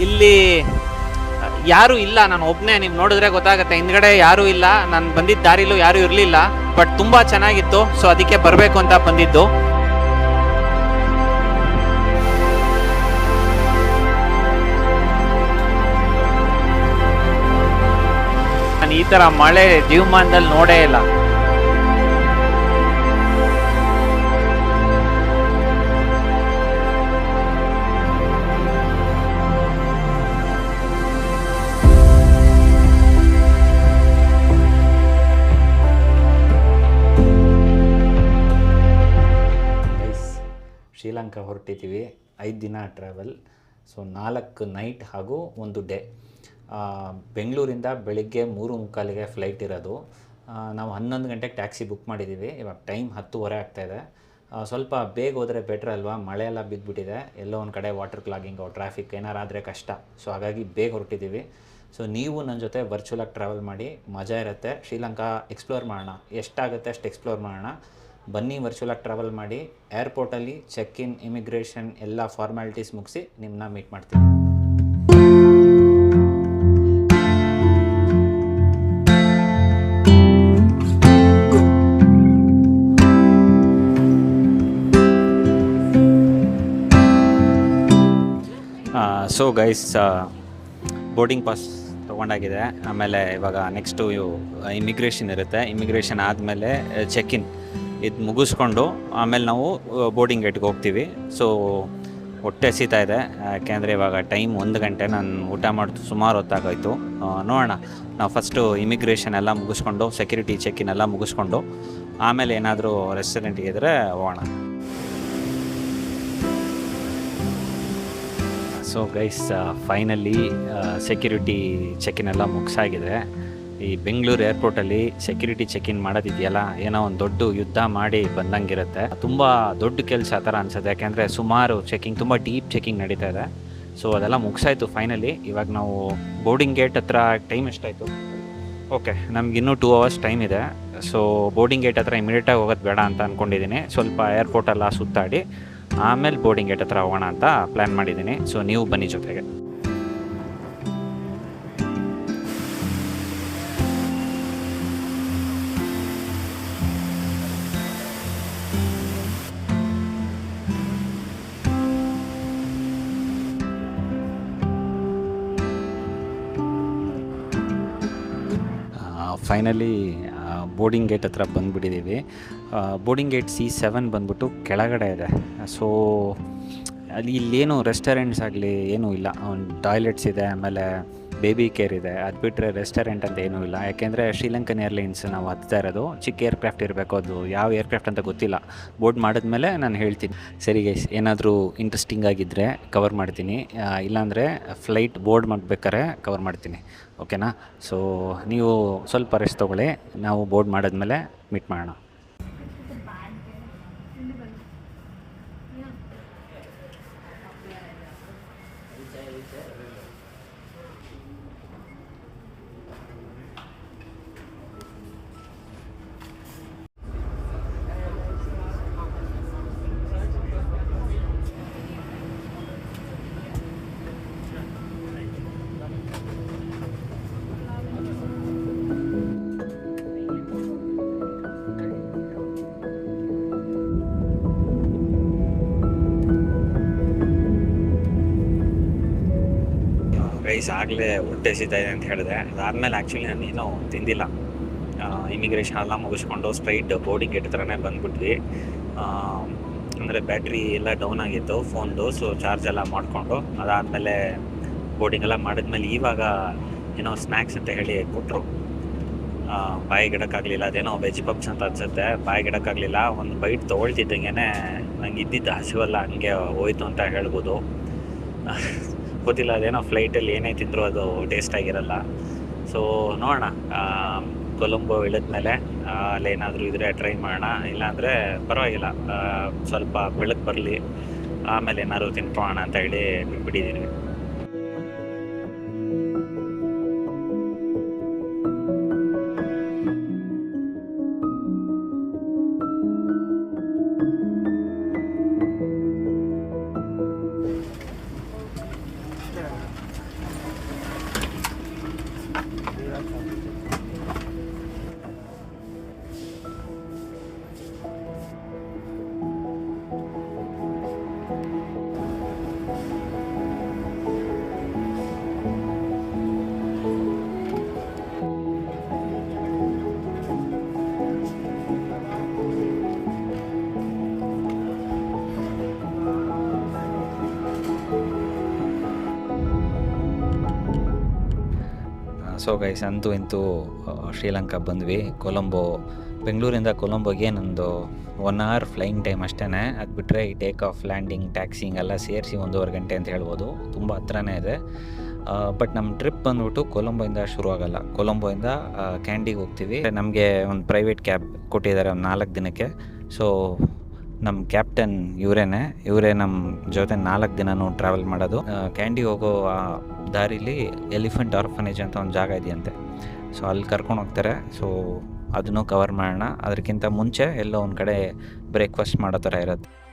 ಇಲ್ಲಿ, ಯಾರು ಇಲ್ಲ. ನಾನು ಒಬ್ಬನೇ ನೀವು ನೋಡಿದ್ರೆ ಗೊತ್ತಾಗುತ್ತೆ. ಹಿಂದ್ಗಡೆ ಯಾರೂ ಇಲ್ಲ. ನಾನು ಬಂದಿದ್ದ ದಾರಿಲೂ ಯಾರೂ ಇರಲಿಲ್ಲ. ಬಟ್ ತುಂಬ ಚೆನ್ನಾಗಿತ್ತು. ಸೊ ಅದಕ್ಕೆ ಬರಬೇಕು ಅಂತ ಬಂದಿದ್ದು. ನಾನು ಈ ಥರ ಮಳೆ ಜೀವಮಾನದಲ್ಲಿ ನೋಡೇ ಇಲ್ಲ. ಶ್ರೀಲಂಕಾ ಹೊರಟಿದ್ದೀವಿ. ಐದು ದಿನ ಟ್ರಾವೆಲ್ ಸೊ ನಾಲ್ಕು ನೈಟ್ ಹಾಗೂ ಒಂದು ಡೇ ಬೆಂಗಳೂರಿಂದ ಬೆಳಿಗ್ಗೆ ಮೂರು ಮುಕ್ಕಾಲಿಗೆ ಫ್ಲೈಟ್ ಇರೋದು. ನಾವು ಹನ್ನೊಂದು ಗಂಟೆಗೆ ಟ್ಯಾಕ್ಸಿ ಬುಕ್ ಮಾಡಿದ್ದೀವಿ. ಇವಾಗ ಟೈಮ್ ಹತ್ತುವರೆ ಆಗ್ತಾಯಿದೆ ಸ್ವಲ್ಪ ಬೇಗ ಹೋದರೆ ಬೆಟ್ರ್ ಅಲ್ವಾ? ಮಳೆ ಎಲ್ಲ ಬಿದ್ದುಬಿಟ್ಟಿದೆ ಎಲ್ಲೋ ಒಂದು ಕಡೆ ವಾಟರ್ ಕ್ಲಾಗಿಂಗು ಟ್ರಾಫಿಕ್ ಏನಾರಾದರೆ ಕಷ್ಟ. ಸೊ ಹಾಗಾಗಿ ಬೇಗ ಹೊರಟಿದ್ದೀವಿ. ಸೊ ನೀವು ನನ್ನ ಜೊತೆ ವರ್ಚುವಲಾಗಿ ಟ್ರಾವೆಲ್ ಮಾಡಿ. ಮಜಾ ಇರುತ್ತೆ. ಶ್ರೀಲಂಕಾ ಎಕ್ಸ್ಪ್ಲೋರ್ ಮಾಡೋಣ. ಎಷ್ಟಾಗುತ್ತೆ ಅಷ್ಟು ಎಕ್ಸ್ಪ್ಲೋರ್ ಮಾಡೋಣ. ಬನ್ನಿ ವರ್ಚುವಲಾಗಿ ಟ್ರಾವೆಲ್ ಮಾಡಿ ಏರ್ಪೋರ್ಟಲ್ಲಿ ಚೆಕ್ ಇನ್ ಇಮಿಗ್ರೇಷನ್ ಎಲ್ಲ ಫಾರ್ಮ್ಯಾಲಿಟೀಸ್ ಮುಗಿಸಿ ನಿಮ್ಮನ್ನ ಮೀಟ್ ಮಾಡ್ತೀನಿ. ಸೊ ಗೈಸ್ ಬೋರ್ಡಿಂಗ್ ಪಾಸ್ ತೊಗೊಂಡಾಗಿದೆ. ಆಮೇಲೆ ಇವಾಗ ನೆಕ್ಸ್ಟು ಇಮಿಗ್ರೇಷನ್ ಇರುತ್ತೆ. ಇಮಿಗ್ರೇಷನ್ ಆದಮೇಲೆ ಚೆಕ್ ಇನ್ ಇದು ಮುಗಿಸ್ಕೊಂಡು ಆಮೇಲೆ ನಾವು ಬೋರ್ಡಿಂಗ್ ಗೇಟ್ಗೆ ಹೋಗ್ತೀವಿ. ಸೊ ಹೊಟ್ಟೆ ಹಸಿತಾ ಇದೆ. ಯಾಕೆಂದರೆ ಇವಾಗ ಟೈಮ್ ಒಂದು ಗಂಟೆ, ನಾನು ಊಟ ಮಾಡಿದ್ದು ಸುಮಾರು ಹೊತ್ತಾಗೋಯ್ತು. ನೋಡೋಣ. ನಾವು ಫಸ್ಟು ಇಮಿಗ್ರೇಷನ್ ಎಲ್ಲ ಮುಗಿಸ್ಕೊಂಡು ಸೆಕ್ಯೂರಿಟಿ ಚೆಕ್ ಇನ್ ಎಲ್ಲ ಮುಗಿಸ್ಕೊಂಡು, ಆಮೇಲೆ ಏನಾದರೂ ರೆಸ್ಟೋರೆಂಟಿಗೆ ಇದ್ದರೆ ಹೋಗೋಣ. ಸೊ ಗೈಸ್ ಫೈನಲಿ ಸೆಕ್ಯೂರಿಟಿ ಚೆಕ್ಕಿನೆಲ್ಲ ಮುಗಿಸಾಗಿದೆ. ಈ ಬೆಂಗಳೂರು ಏರ್ಪೋರ್ಟಲ್ಲಿ ಸೆಕ್ಯೂರಿಟಿ ಇನ್ ಮಾಡೋದಿದೆಯಲ್ಲ? ಏನೋ ಒಂದು ದೊಡ್ಡ ಯುದ್ಧ ಮಾಡಿ ಬಂದಂಗಿರುತ್ತೆ. ತುಂಬ ದೊಡ್ಡ ಕೆಲಸ ಆ ಥರ ಅನ್ಸುತ್ತೆ. ಯಾಕೆಂದರೆ ಸುಮಾರು ಚೆಕಿಂಗ್ ತುಂಬ ಡೀಪ್ ಚೆಕಿಂಗ್ ನಡೀತಾ ಇದೆ. ಸೊ ಅದೆಲ್ಲ ಮುಗಿಸಾಯ್ತು ಫೈನಲಿ ಇವಾಗ ನಾವು ಬೋರ್ಡಿಂಗ್ ಗೇಟ್ ಹತ್ರ ಟೈಮ್ ಎಷ್ಟಾಯಿತು? ಓಕೆ ನಮ್ಗೆ ಇನ್ನೂ ಟೂ ಅವರ್ಸ್ ಟೈಮ್ ಇದೆ. ಸೊ ಬೋರ್ಡಿಂಗ್ ಗೇಟ್ ಹತ್ರ ಇಮಿಡಿಯೇಟಾಗಿ ಹೋಗೋದು ಬೇಡ ಅಂತ ಅಂದ್ಕೊಂಡಿದ್ದೀನಿ ಸ್ವಲ್ಪ ಏರ್ಪೋರ್ಟೆಲ್ಲ ಸುತ್ತಾಡಿ, ಆಮೇಲೆ ಬೋರ್ಡಿಂಗ್ ಗೇಟ್ ಹತ್ರ ಹೋಗೋಣ ಅಂತ ಪ್ಲ್ಯಾನ್ ಮಾಡಿದ್ದೀನಿ ಸೊ ನೀವು ಬನ್ನಿ ಜೊತೆಗೆ. ಫೈನಲಿ ಬೋರ್ಡಿಂಗ್ ಗೇಟ್ ಹತ್ರ ಬಂದುಬಿಟ್ಟಿದ್ದೀವಿ ಬೋರ್ಡಿಂಗ್ ಗೇಟ್ ಸಿ ಸೆವೆನ್ ಬಂದ್ಬಿಟ್ಟು ಕೆಳಗಡೆ ಇದೆ. ಸೊ ಅಲ್ಲಿ ಇಲ್ಲೇನು ರೆಸ್ಟೋರೆಂಟ್ಸ್ ಆಗಲಿ ಏನೂ ಇಲ್ಲ. ಟಾಯ್ಲೆಟ್ಸ್ ಇದೆ, ಆಮೇಲೆ ಬೇಬಿ ಕೇರ್ ಇದೆ. ಅದು ಬಿಟ್ಟರೆ ರೆಸ್ಟೋರೆಂಟ್ ಅಂತ ಏನೂ ಇಲ್ಲ. ಯಾಕೆಂದರೆ ಶ್ರೀಲಂಕನ್ ಏರ್ಲೈನ್ಸ್ ನಾವು ಹತ್ತಾ ಇರೋದು. ಚಿಕ್ಕ ಏರ್ಕ್ರಾಫ್ಟ್ ಇರಬೇಕು ಅದು. ಯಾವ ಏರ್ಕ್ರಾಫ್ಟ್ ಅಂತ ಗೊತ್ತಿಲ್ಲ. ಬೋರ್ಡ್ ಮಾಡಿದ್ಮೇಲೆ ನಾನು ಹೇಳ್ತೀನಿ. ಸರಿ ಗೈಸ್ ಏನಾದರೂ ಇಂಟ್ರೆಸ್ಟಿಂಗ್ ಆಗಿದ್ದರೆ ಕವರ್ ಮಾಡ್ತೀನಿ. ಇಲ್ಲಾಂದರೆ ಫ್ಲೈಟ್ ಬೋರ್ಡ್ ಮಾಡಬೇಕಾದ್ರೆ ಕವರ್ ಮಾಡ್ತೀನಿ. ಓಕೆನಾ ಸೊ ನೀವು ಸ್ವಲ್ಪ ರೆಸ್ಟ್ ತೊಗೊಳ್ಳಿ. ನಾವು ಬೋರ್ಡ್ ಮಾಡಿದ್ಮೇಲೆ ಮೀಟ್ ಮಾಡೋಣ. ರೈಸ್ ಆಗಲೇ ಹೊಟ್ಟೆ ಇದೆ ಅಂತ ಹೇಳಿದೆ ಅದಾದಮೇಲೆ ಆ್ಯಕ್ಚುಲಿ ನಾನು ಏನೂ ತಿಂದಿಲ್ಲ. ಇಮಿಗ್ರೇಷನ್ ಎಲ್ಲ ಮುಗಿಸ್ಕೊಂಡು ಸ್ಟ್ರೈಟ್ ಬೋರ್ಡಿಂಗ್ ಗೇಟ್ ಹತ್ರನೇ ಬಂದ್ಬಿಟ್ವಿ. ಅಂದರೆ ಬ್ಯಾಟ್ರಿ ಎಲ್ಲ ಡೌನ್ ಆಗಿತ್ತು ಫೋನ್ದು ಸೊ ಚಾರ್ಜ್ ಎಲ್ಲ ಮಾಡಿಕೊಂಡು, ಅದಾದಮೇಲೆ ಬೋರ್ಡಿಂಗ್ ಎಲ್ಲ ಮಾಡಿದ್ಮೇಲೆ ಇವಾಗ ಏನೋ ಸ್ನ್ಯಾಕ್ಸ್ ಅಂತ ಹೇಳಿ ಕೊಟ್ಟರು ಬಾಯಿಗೆ ಇಡೋಕ್ಕಾಗಲಿಲ್ಲ ಅದೇನೋ ವೆಜ್ ಪಪ್ಸ್ ಅಂತ ಅನ್ಸುತ್ತೆ ಬಾಯಿಗೆ ಇಡೋಕ್ಕಾಗಲಿಲ್ಲ ಒಂದು ಬೈಟ್ ತೊಗೊಳ್ತಿದ್ದಂಗೆ ನಂಗೆ ಇದ್ದಿದ್ದ ಹಸಿವೆಲ್ಲ ಹಂಗೆ ಹೋಯ್ತು ಅಂತ ಹೇಳ್ಬೋದು. ಗೊತ್ತಿಲ್ಲ, ಅದೇನೋ ಫ್ಲೈಟಲ್ಲಿ ಏನೇ ತಿಂದರೂ ಅದು ಟೇಸ್ಟ್ ಆಗಿರಲ್ಲ. ಸೊ ನೋಡೋಣ. ಕೊಲಂಬೋ ಇಳಿದ್ಮೇಲೆ ಅಲ್ಲೇನಾದರೂ ಇದ್ರೆ ಟ್ರೈ ಮಾಡೋಣ. ಇಲ್ಲಾಂದರೆ ಪರವಾಗಿಲ್ಲ. ಸ್ವಲ್ಪ ಬೆಳಕು ಬರಲಿ. ಆಮೇಲೆ ಏನಾದ್ರು ತಿನ್ಕೊಳ್ಳೋಣ ಅಂತ ಹೇಳಿ ಬಿಟ್ಟಿದ್ದೀನಿ ಸೊ ಗೈಸ್ ಅಂತೂ ಇಂತೂ ಶ್ರೀಲಂಕಾ ಬಂದ್ವಿ. ಕೊಲಂಬೋ, ಬೆಂಗಳೂರಿಂದ ಕೊಲಂಬೋಗೆ ನಂದು ಒನ್ ಅವರ್ ಫ್ಲೈಯಿಂಗ್ ಟೈಮ್ ಅಷ್ಟೇ ಅದು ಬಿಟ್ಟರೆ ಈ ಟೇಕ್ ಆಫ್ ಲ್ಯಾಂಡಿಂಗ್ ಟ್ಯಾಕ್ಸಿಂಗ್ ಎಲ್ಲ ಸೇರಿಸಿ ಒಂದೂವರೆ ಗಂಟೆ ಅಂತ ಹೇಳ್ಬೋದು. ತುಂಬ ಹತ್ರನೇ ಇದೆ. ಬಟ್ ನಮ್ಮ ಟ್ರಿಪ್ ಬಂದ್ಬಿಟ್ಟು ಕೊಲಂಬೋಯಿಂದ ಶುರು ಆಗಲ್ಲ. ಕೊಲಂಬೋಯಿಂದ ಕ್ಯಾಂಡಿಗೆ ಹೋಗ್ತೀವಿ. ನಮಗೆ ಒಂದು ಪ್ರೈವೇಟ್ ಕ್ಯಾಬ್ ಕೊಟ್ಟಿದ್ದಾರೆ ಒಂದು ನಾಲ್ಕು ದಿನಕ್ಕೆ. ಸೊ ನಮ್ಮ ಕ್ಯಾಪ್ಟನ್ ಇವರೇನೆ. ಇವರೇ ನಮ್ಮ ಜೊತೆ ನಾಲ್ಕು ದಿನನೂ ಟ್ರಾವೆಲ್ ಮಾಡೋದು. ಕ್ಯಾಂಡಿ ಹೋಗೋ, ಆ, ದಾರಿಲಿ ಎಲಿಫೆಂಟ್ ಆರ್ಫನೇಜ್ ಅಂತ ಒಂದು ಜಾಗ ಇದೆಯಂತೆ. ಸೊ ಅಲ್ಲಿ ಕರ್ಕೊಂಡು ಹೋಗ್ತಾರೆ. ಸೊ ಅದನ್ನು ಕವರ್ ಮಾಡೋಣ. ಅದಕ್ಕಿಂತ ಮುಂಚೆ ಎಲ್ಲೋ ಒಂದು ಕಡೆ ಬ್ರೇಕ್ಫಾಸ್ಟ್ ಮಾಡೋ ಥರ ಇರುತ್ತೆ.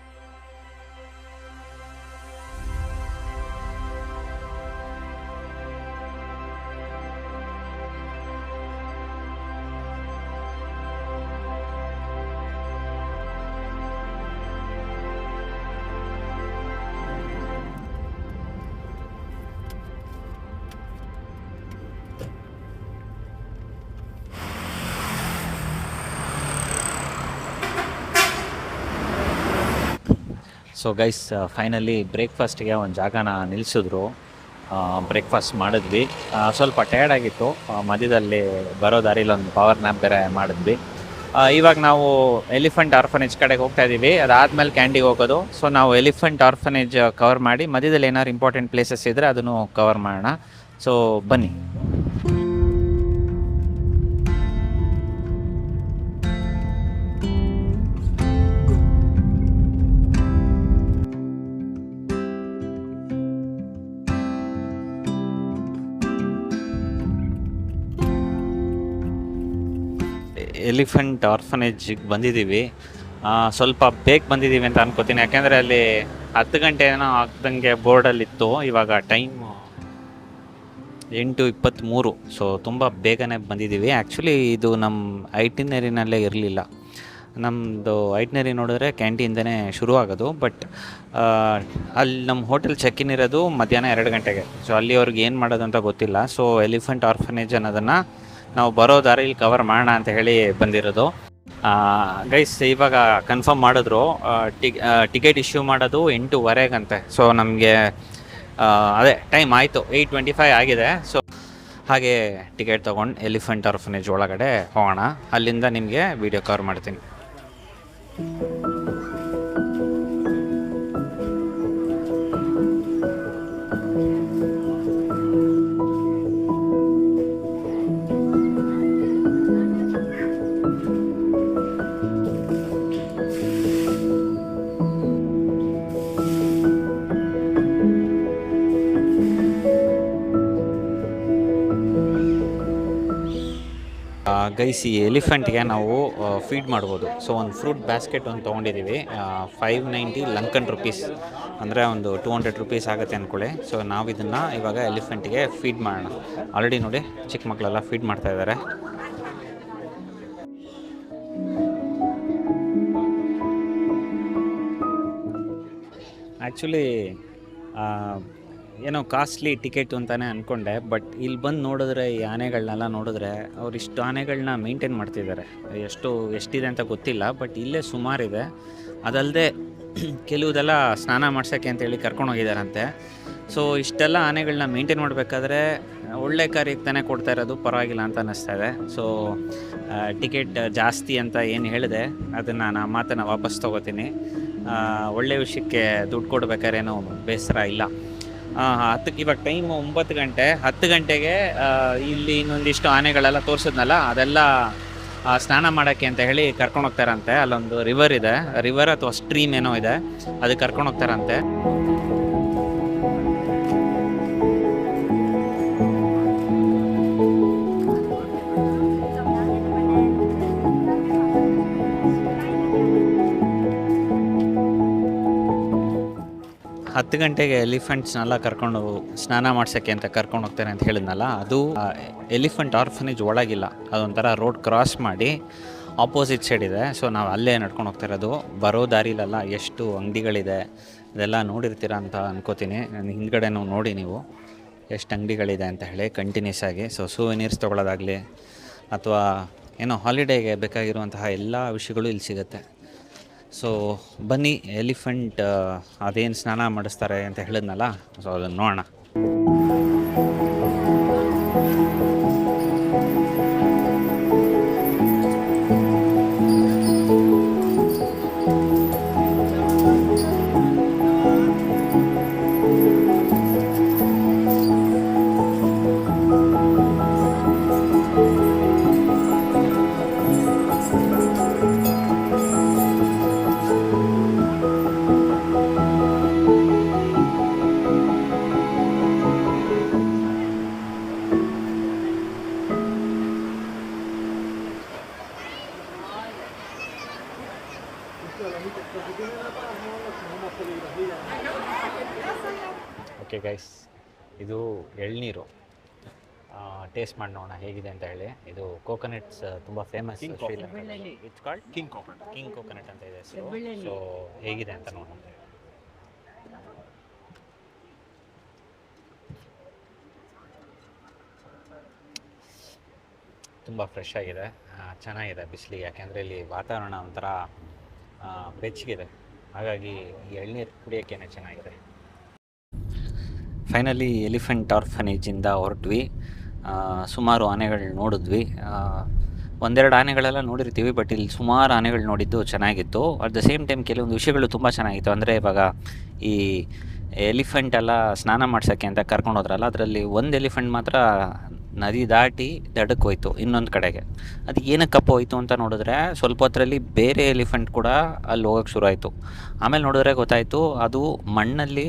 ಸೊ ಗೈಸ್ ಫೈನಲಿ ಬ್ರೇಕ್ಫಾಸ್ಟಿಗೆ ಒಂದು ಜಾಗನ ನಿಲ್ಲಿಸಿದ್ರು ಬ್ರೇಕ್ಫಾಸ್ಟ್ ಮಾಡಿದ್ವಿ. ಸ್ವಲ್ಪ ಟಯರ್ಡ್ ಆಗಿತ್ತು. ಮಧ್ಯದಲ್ಲಿ ಬರೋ ದಾರಿಲಿ ಒಂದು ಪವರ್ ನ್ಯಾಪ್ ಬೇರೆ ಮಾಡಿದ್ವಿ. ಇವಾಗ ನಾವು ಎಲಿಫೆಂಟ್ ಆರ್ಫನೇಜ್ ಕಡೆಗೆ ಹೋಗ್ತಾ ಇದ್ದೀವಿ ಅದಾದಮೇಲೆ ಕ್ಯಾಂಡಿಗೆ ಹೋಗೋದು. ಸೊ ನಾವು ಎಲಿಫೆಂಟ್ ಆರ್ಫನೇಜ್ ಕವರ್ ಮಾಡಿ ಮಧ್ಯದಲ್ಲಿ ಏನಾದ್ರು ಇಂಪಾರ್ಟೆಂಟ್ ಪ್ಲೇಸಸ್ ಇದ್ದರೆ ಅದನ್ನು ಕವರ್ ಮಾಡೋಣ. ಸೊ ಬನ್ನಿ. ಎಲಿಫೆಂಟ್ ಆರ್ಫನೇಜಿಗೆ ಬಂದಿದ್ದೀವಿ. ಸ್ವಲ್ಪ ಬೇಗ ಬಂದಿದ್ದೀವಿ ಅಂತ ಅನ್ಕೋತೀನಿ. ಯಾಕೆಂದರೆ ಅಲ್ಲಿ ಹತ್ತು ಗಂಟೆ ಏನೋ ಆಗ್ದಂಗೆ ಬೋರ್ಡಲ್ಲಿತ್ತು. ಇವಾಗ ಟೈಮ್ ಎಂಟು ಇಪ್ಪತ್ತ್ಮೂರು. ಸೊ ತುಂಬ ಬೇಗನೆ ಬಂದಿದ್ದೀವಿ. ಆ್ಯಕ್ಚುಲಿ ಇದು ನಮ್ಮ ಐಟಿನರಿನಲ್ಲೇ ಇರಲಿಲ್ಲ. ನಮ್ಮದು ಐಟ್ನರಿ ನೋಡಿದ್ರೆ ಕ್ಯಾಂಟೀನ್ದೇ ಶುರು ಆಗೋದು ಬಟ್ ಅಲ್ಲಿ ನಮ್ಮ ಹೋಟೆಲ್ ಚೆಕ್ ಇನ್ ಇರೋದು ಮಧ್ಯಾಹ್ನ ಎರಡು ಗಂಟೆಗೆ. ಸೊ ಅಲ್ಲಿವ್ರಿಗೆ ಏನು ಮಾಡೋದು ಅಂತ ಗೊತ್ತಿಲ್ಲ. ಸೊ ಎಲಿಫೆಂಟ್ ಆರ್ಫನೇಜ್ ಅನ್ನೋದನ್ನು ನಾವು ಬರೋ ದಾರಿಲಿ ಕವರ್ ಮಾಡೋಣ ಅಂತ ಹೇಳಿ ಬಂದಿರೋದು. ಗೈಸ್ ಇವಾಗ ಕನ್ಫರ್ಮ್ ಮಾಡಿದ್ರು ಟಿಕೆಟ್ ಇಶ್ಯೂ ಮಾಡೋದು ಎಂಟೂವರೆಗಂತೆ. ಸೊ ನಮಗೆ ಅದೇ ಟೈಮ್ ಆಯಿತು ಏಯ್ಟ್ ಟ್ವೆಂಟಿ ಫೈವ್ ಆಗಿದೆ. ಸೊ ಹಾಗೆ ಟಿಕೆಟ್ ತೊಗೊಂಡು ಎಲಿಫೆಂಟ್ ಆರ್ಫನೇಜ್ ಒಳಗಡೆ ಹೋಗೋಣ. ಅಲ್ಲಿಂದ ನಿಮಗೆ ವಿಡಿಯೋ ಕವರ್ ಮಾಡ್ತೀನಿ. ಗೈಸ್ ಎಲಿಫೆಂಟ್ಗೆ ನಾವು ಫೀಡ್ ಮಾಡ್ಬೋದು. ಸೊ ಒಂದು ಫ್ರೂಟ್ ಬ್ಯಾಸ್ಕೆಟ್ ಒಂದು ತೊಗೊಂಡಿದ್ದೀವಿ. ಫೈವ್ ನೈಂಟಿ ಲಂಕನ್ ರುಪೀಸ್ ಅಂದರೆ ಒಂದು ಟೂ ಹಂಡ್ರೆಡ್ ರುಪೀಸ್ ಆಗುತ್ತೆ ಅಂದ್ಕೊಳ್ಳಿ ಸೊ ನಾವು ಇದನ್ನು ಇವಾಗ ಎಲಿಫೆಂಟ್ಗೆ ಫೀಡ್ ಮಾಡೋಣ. ಆಲ್ರೆಡಿ ನೋಡಿ, ಚಿಕ್ಕ ಮಕ್ಕಳೆಲ್ಲ ಫೀಡ್ ಮಾಡ್ತಾ ಇದ್ದಾರೆ ಆ್ಯಕ್ಚುಲಿ ಏನೋ ಕಾಸ್ಟ್ಲಿ ಟಿಕೆಟ್ ಅಂತಲೇ ಅಂದ್ಕೊಂಡೆ ಬಟ್ ಇಲ್ಲಿ ಬಂದು ನೋಡಿದ್ರೆ ಈ ಆನೆಗಳನ್ನೆಲ್ಲ ನೋಡಿದ್ರೆ ಅವ್ರು ಇಷ್ಟು ಆನೆಗಳನ್ನ ಮೇಂಟೈನ್ ಮಾಡ್ತಿದ್ದಾರೆ. ಎಷ್ಟು, ಎಷ್ಟಿದೆ ಅಂತ ಗೊತ್ತಿಲ್ಲ ಬಟ್ ಇಲ್ಲೇ ಸುಮಾರಿದೆ. ಅದಲ್ಲದೆ ಕೆಲವುದೆಲ್ಲ ಸ್ನಾನ ಮಾಡ್ಸೋಕ್ಕೆ ಅಂತೇಳಿ ಕರ್ಕೊಂಡು ಹೋಗಿದ್ದಾರಂತೆ ಸೊ ಇಷ್ಟೆಲ್ಲ ಆನೆಗಳನ್ನ ಮೇಂಟೈನ್ ಮಾಡಬೇಕಾದ್ರೆ ಒಳ್ಳೆ ಕಾರ್ಯಕ್ಕೆ ತಾನೇ ಕೊಡ್ತಾ ಇರೋದು, ಪರವಾಗಿಲ್ಲ ಅಂತ ಅನ್ನಿಸ್ತಾ ಇದೆ. ಸೊ ಟಿಕೆಟ್ ಜಾಸ್ತಿ ಅಂತ ಏನು ಹೇಳಿದೆ, ಅದನ್ನು ನಾನು ಮಾತನ್ನು ವಾಪಸ್ ತೊಗೋತೀನಿ. ಒಳ್ಳೆ ವಿಷಯಕ್ಕೆ ದುಡ್ಡು ಕೊಡ್ಬೇಕಾದ್ರೇನು ಬೇಸರ ಇಲ್ಲ. ಆ, ಹತ್ತಕ್ಕೆ ಇವಾಗ ಟೈಮ್ ಒಂಬತ್ತು ಗಂಟೆ. ಹತ್ತು ಗಂಟೆಗೆ ಇಲ್ಲಿ ಇನ್ನೊಂದಿಷ್ಟು ಆನೆಗಳೆಲ್ಲ ತೋರಿಸಿದ್ನಲ್ಲ ಅದೆಲ್ಲ ಸ್ನಾನ ಮಾಡೋಕ್ಕೆ ಅಂತ ಹೇಳಿ ಕರ್ಕೊಂಡು ಹೋಗ್ತಾರಂತೆ. ಅಲ್ಲೊಂದು ರಿವರ್ ಇದೆ. ರಿವರ್ ಅಥವಾ ಸ್ಟ್ರೀಮ್ ಏನೋ ಇದೆ. ಅದಕ್ಕೆ ಕರ್ಕೊಂಡು ಹೋಗ್ತಾರಂತೆ. ಹತ್ತು ಗಂಟೆಗೆ ಎಲಿಫೆಂಟ್ಸ್ನೆಲ್ಲ ಕರ್ಕೊಂಡು ಸ್ನಾನ ಮಾಡ್ಸೋಕ್ಕೆ ಅಂತ ಕರ್ಕೊಂಡು ಹೋಗ್ತಾರೆ ಅಂತ ಹೇಳಿದ್ನಲ್ಲ, ಅದು ಎಲಿಫೆಂಟ್ ಆರ್ಫನೇಜ್ ಒಳಗಿಲ್ಲ. ಅದೊಂಥರ ರೋಡ್ ಕ್ರಾಸ್ ಮಾಡಿ ಆಪೋಸಿಟ್ ಸೈಡ್ ಇದೆ. ಸೊ ನಾವು ಅಲ್ಲೇ ನಡ್ಕೊಂಡು ಹೋಗ್ತಾ ಇರೋದು. ಬರೋ ದಾರಿಲೆಲ್ಲ ಎಷ್ಟು ಅಂಗಡಿಗಳಿದೆ, ಇದೆಲ್ಲ ನೋಡಿರ್ತೀರ ಅಂತ ಅನ್ಕೋತೀನಿ. ನನ್ನ ಹಿಂದ್ಗಡೆನೂ ನೋಡಿ ನೀವು ಎಷ್ಟು ಅಂಗಡಿಗಳಿದೆ ಅಂತ ಹೇಳಿ ಕಂಟಿನ್ಯೂಸ್ ಆಗಿ. ಸೊ ಸೂವಿನೀರ್ಸ್ ತೊಗೊಳೋದಾಗಲಿ ಅಥವಾ ಏನೋ ಹಾಲಿಡೇಗೆ ಬೇಕಾಗಿರುವಂತಹ ಎಲ್ಲ ವಿಷಯಗಳು ಇಲ್ಲಿ ಸಿಗುತ್ತೆ. ಸೊ ಬನ್ನಿ ಎಲಿಫೆಂಟ್ ಅದೇನು ಸ್ನಾನ ಮಾಡಿಸ್ತಾರೆ ಅಂತ ಹೇಳಿದ್ನಲ್ಲ ಸೊ ಅದನ್ನು ನೋಡೋಣ. ಇದು ಎಳ್ನೀರು. ಟೇಸ್ಟ್ ಮಾಡಿ ನೋಡೋಣ ಹೇಗಿದೆ ಅಂತ ಹೇಳಿ. ಇದು ಕೋಕೋನಟ್ಸ್ ತುಂಬ famous it's called king coconut king coconut ಅಂತ ಇದೆ. ಸೊ ಹೇಗಿದೆ ಅಂತ ನೋಡೋಣ. ತುಂಬ ಫ್ರೆಶ್ ಆಗಿದೆ. ಚೆನ್ನಾಗಿದೆ ಬಿಸಿಲಿಗೆ. ಯಾಕೆಂದರೆ ಇಲ್ಲಿ ವಾತಾವರಣ ಒಂಥರ ಬೆಚ್ಚಗಿದೆ. ಹಾಗಾಗಿ ಎಳ್ನೀರು ಕುಡಿಯೋಕ್ಕೇನೆ ಚೆನ್ನಾಗಿದೆ. ಫೈನಲಿ ಎಲಿಫೆಂಟ್ ಆರ್ಫನೇಜಿಂದ ಹೊರಟ್ವಿ. ಸುಮಾರು ಆನೆಗಳು ನೋಡಿದ್ವಿ. ಒಂದೆರಡು ಆನೆಗಳೆಲ್ಲ ನೋಡಿರ್ತೀವಿ ಬಟ್ ಇಲ್ಲಿ ಸುಮಾರು ಆನೆಗಳು ನೋಡಿದ್ದು ಚೆನ್ನಾಗಿತ್ತು. ಅಟ್ ದ ಸೇಮ್ ಟೈಮ್ ಕೆಲವೊಂದು ವಿಷಯಗಳು ತುಂಬ ಚೆನ್ನಾಗಿತ್ತು. ಅಂದರೆ ಇವಾಗ ಈ ಎಲಿಫೆಂಟ್ ಎಲ್ಲ ಸ್ನಾನ ಮಾಡ್ಸೋಕ್ಕೆ ಅಂತ ಕರ್ಕೊಂಡು ಹೋದ್ರಲ್ಲ, ಅದರಲ್ಲಿ ಒಂದು ಎಲಿಫೆಂಟ್ ಮಾತ್ರ ನದಿ ದಾಟಿ ದಡಕ್ಕೆ ಹೋಯ್ತು ಇನ್ನೊಂದು ಕಡೆಗೆ. ಅದು ಏನಕ್ಕಪ್ಪ ಹೋಯ್ತು ಅಂತ ನೋಡಿದ್ರೆ, ಸ್ವಲ್ಪ ಹೊತ್ತರಲ್ಲಿ ಬೇರೆ ಎಲಿಫೆಂಟ್ ಕೂಡ ಅಲ್ಲಿ ಹೋಗೋಕ್ಕೆ ಶುರು ಆಯಿತು. ಆಮೇಲೆ ನೋಡಿದ್ರೆ ಗೊತ್ತಾಯಿತು, ಅದು ಮಣ್ಣಲ್ಲಿ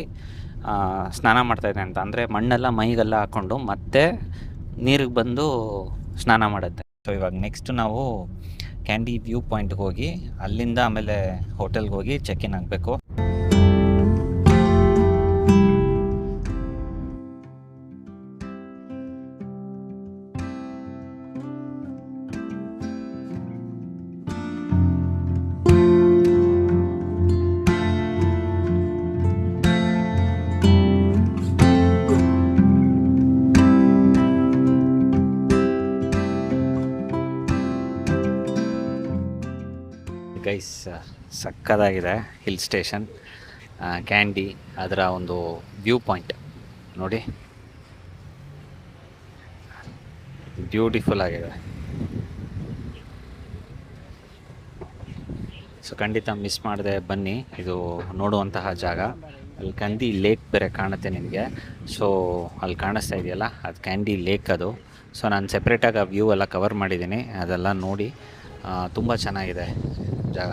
ಸ್ನಾನ ಮಾಡ್ತಾಯಿದೆ ಅಂತ. ಅಂದರೆ ಮಣ್ಣೆಲ್ಲ ಮೈಗೆಲ್ಲ ಹಾಕ್ಕೊಂಡು ಮತ್ತೆ ನೀರಿಗೆ ಬಂದು ಸ್ನಾನ ಮಾಡುತ್ತೆ. ಸೊ ಇವಾಗ ನೆಕ್ಸ್ಟ್ ನಾವು ಕ್ಯಾಂಡಿ ವ್ಯೂ ಪಾಯಿಂಟ್ಗೆ ಹೋಗಿ, ಅಲ್ಲಿಂದ ಆಮೇಲೆ ಹೋಟೆಲ್ಗೆ ಹೋಗಿ ಚೆಕ್ ಇನ್ ಆಗಬೇಕು. ಸಕ್ಕದಾಗಿದೆ ಹಿಲ್ ಸ್ಟೇಷನ್ ಕ್ಯಾಂಡಿ ಅದರ ಒಂದು ವ್ಯೂ ಪಾಯಿಂಟ್ ನೋಡಿ. ಬ್ಯೂಟಿಫುಲ್ ಆಗಿದೆ. ಸೊ ಖಂಡಿತ ಮಿಸ್ ಮಾಡಿದೆ ಬನ್ನಿ. ಇದು ನೋಡುವಂತಹ ಜಾಗ. ಅಲ್ಲಿ ಕಂದಿ ಲೇಕ್ ಬೇರೆ ಕಾಣುತ್ತೆ ನಿಮಗೆ. ಸೊ ಅಲ್ಲಿ ಕಾಣಿಸ್ತಾ ಇದೆಯಲ್ಲ, ಅದು ಕ್ಯಾಂಡಿ ಲೇಕ್ ಅದು. ಸೊ ನಾನು ಸೆಪ್ರೇಟಾಗಿ ಆ ವ್ಯೂ ಎಲ್ಲ ಕವರ್ ಮಾಡಿದ್ದೀನಿ. ಅದೆಲ್ಲ ನೋಡಿ. ತುಂಬ ಚೆನ್ನಾಗಿದೆ ಜಾಗ.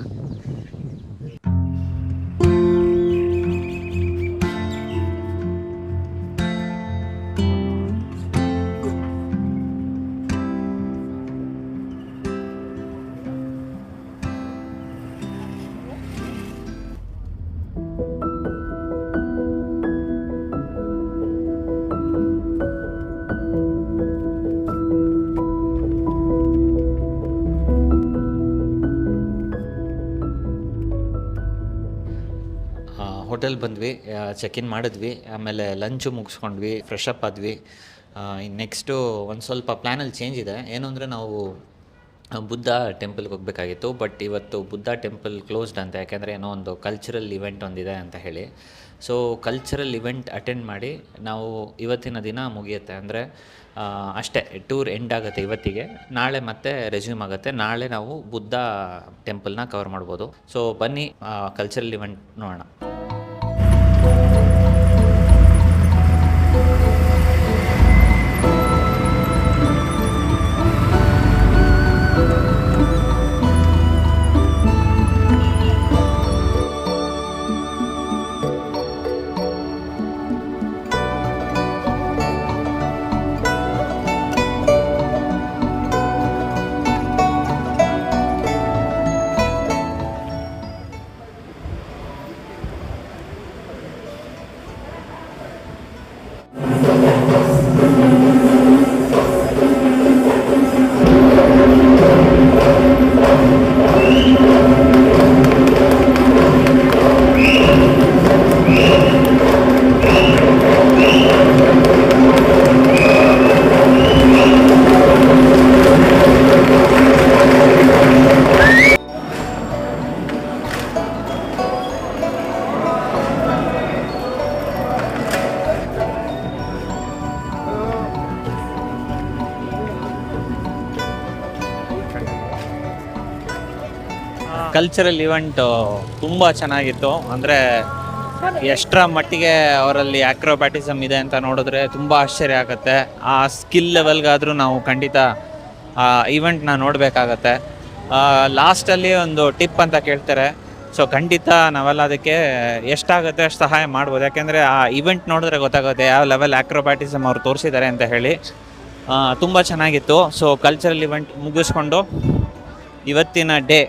ಹೋಟೆಲ್ ಬಂದ್ವಿ ಚೆಕ್ ಇನ್ ಮಾಡಿದ್ವಿ, ಆಮೇಲೆ ಲಂಚು ಮುಗಿಸ್ಕೊಂಡ್ವಿ ಫ್ರೆಶ್ ಅಪ್ ಆದ್ವಿ. ನೆಕ್ಸ್ಟು ಒಂದು ಸ್ವಲ್ಪ ಪ್ಲ್ಯಾನಲ್ಲಿ ಚೇಂಜ್ ಇದೆ. ಏನು ಅಂದರೆ ನಾವು ಬುದ್ಧ ಟೆಂಪಲ್ಗೆ ಹೋಗಬೇಕಾಗಿತ್ತು ಬಟ್ ಇವತ್ತು ಬುದ್ಧ ಟೆಂಪಲ್ ಕ್ಲೋಸ್ಡ್ ಅಂತ, ಯಾಕೆಂದರೆ ಏನೋ ಒಂದು ಕಲ್ಚರಲ್ ಇವೆಂಟ್ ಒಂದಿದೆ ಅಂತ ಹೇಳಿ. ಸೊ ಕಲ್ಚರಲ್ ಇವೆಂಟ್ ಅಟೆಂಡ್ ಮಾಡಿ ನಾವು ಇವತ್ತಿನ ದಿನ ಮುಗಿಯುತ್ತೆ. ಅಂದರೆ ಅಷ್ಟೇ ಟೂರ್ ಎಂಡ್ ಆಗುತ್ತೆ ಇವತ್ತಿಗೆ. ನಾಳೆ ಮತ್ತೆ ರೆಸ್ಯೂಮ್ ಆಗುತ್ತೆ. ನಾಳೆ ನಾವು ಬುದ್ಧ ಟೆಂಪಲ್ನ ಕವರ್ ಮಾಡ್ಬೋದು. ಸೊ ಬನ್ನಿ ಕಲ್ಚರಲ್ ಇವೆಂಟ್ ನೋಡೋಣ. ಕಲ್ಚರಲ್ ಇವೆಂಟ್ ತುಂಬ ಚೆನ್ನಾಗಿತ್ತು. ಅಂದರೆ ಎಷ್ಟರ ಮಟ್ಟಿಗೆ ಅವರಲ್ಲಿ ಆಕ್ರೋಬ್ಯಾಟಿಸಮ್ ಇದೆ ಅಂತ ನೋಡಿದ್ರೆ ತುಂಬ ಆಶ್ಚರ್ಯ ಆಗುತ್ತೆ. ಆ ಸ್ಕಿಲ್ ಲೆವೆಲ್ಗಾದರೂ ನಾವು ಖಂಡಿತ ಆ ಇವೆಂಟ್ನ ನೋಡಬೇಕಾಗತ್ತೆ. ಲಾಸ್ಟಲ್ಲಿ ಒಂದು ಟಿಪ್ ಅಂತ ಕೇಳ್ತಾರೆ. ಸೊ ಖಂಡಿತ ನಾವೆಲ್ಲ ಅದಕ್ಕೆ ಎಷ್ಟಾಗುತ್ತೆ ಅಷ್ಟು ಸಹಾಯ ಮಾಡ್ಬೋದು. ಯಾಕೆಂದರೆ ಆ ಇವೆಂಟ್ ನೋಡಿದ್ರೆ ಗೊತ್ತಾಗುತ್ತೆ ಯಾವ ಲೆವೆಲ್ ಆಕ್ರೋಬ್ಯಾಟಿಸಮ್ ಅವ್ರು ತೋರಿಸಿದ್ದಾರೆ ಅಂತ ಹೇಳಿ. ತುಂಬ ಚೆನ್ನಾಗಿತ್ತು. ಸೊ ಕಲ್ಚರಲ್ ಇವೆಂಟ್ ಮುಗಿಸ್ಕೊಂಡು ಇವತ್ತಿನ ಡೇ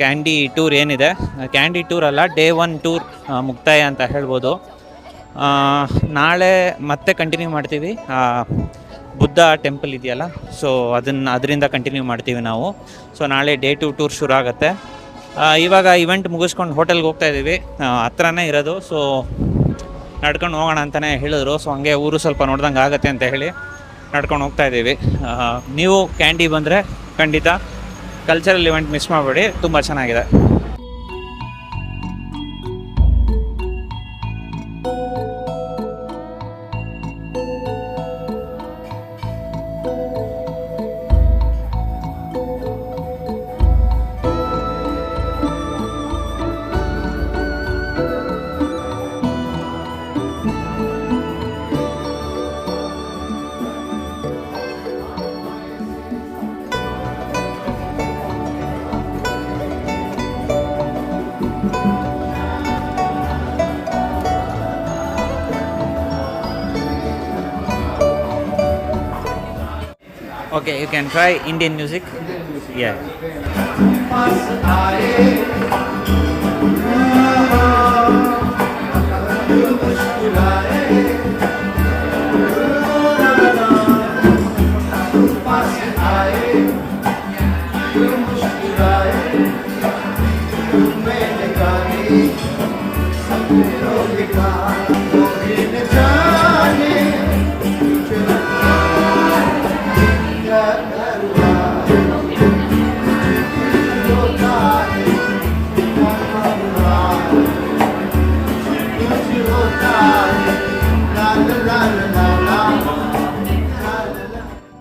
ಕ್ಯಾಂಡಿ ಟೂರ್ ಏನಿದೆ? ಕ್ಯಾಂಡಿ ಟೂರ್ ಅಲ್ಲ ಡೇ ಒನ್ ಟೂರ್ ಮುಕ್ತಾಯ ಅಂತ ಹೇಳ್ಬೋದು. ನಾಳೆ ಮತ್ತೆ ಕಂಟಿನ್ಯೂ ಮಾಡ್ತೀವಿ. ಬುದ್ಧ ಟೆಂಪಲ್ ಇದೆಯಲ್ಲ ಸೊ ಅದನ್ನು, ಅದರಿಂದ ಕಂಟಿನ್ಯೂ ಮಾಡ್ತೀವಿ ನಾವು. ಸೊ ನಾಳೆ ಡೇ ಟು ಟೂರ್ ಶುರು ಆಗುತ್ತೆ. ಇವಾಗ ಇವೆಂಟ್ ಮುಗಿಸ್ಕೊಂಡು ಹೋಟೆಲ್ಗೆ ಹೋಗ್ತಾ ಇದ್ದೀವಿ ಹತ್ರನೇ ಇರೋದು ಸೊ ನಡ್ಕೊಂಡು ಹೋಗೋಣ ಅಂತಲೇ ಹೇಳಿದ್ರು. ಸೊ ಹಂಗೆ ಊರು ಸ್ವಲ್ಪ ನೋಡ್ದಂಗೆ ಆಗುತ್ತೆ ಅಂತ ಹೇಳಿ ನಡ್ಕೊಂಡು ಹೋಗ್ತಾ ಇದ್ದೀವಿ ನೀವು ಕ್ಯಾಂಡಿ ಬಂದರೆ ಖಂಡಿತ ಕಲ್ಚರಲ್ ಇವೆಂಟ್ ಮಿಸ್ ಮಾಡಬೇಡಿ ತುಂಬ ಚೆನ್ನಾಗಿದೆ. Okay, you can try Indian music. Yeah.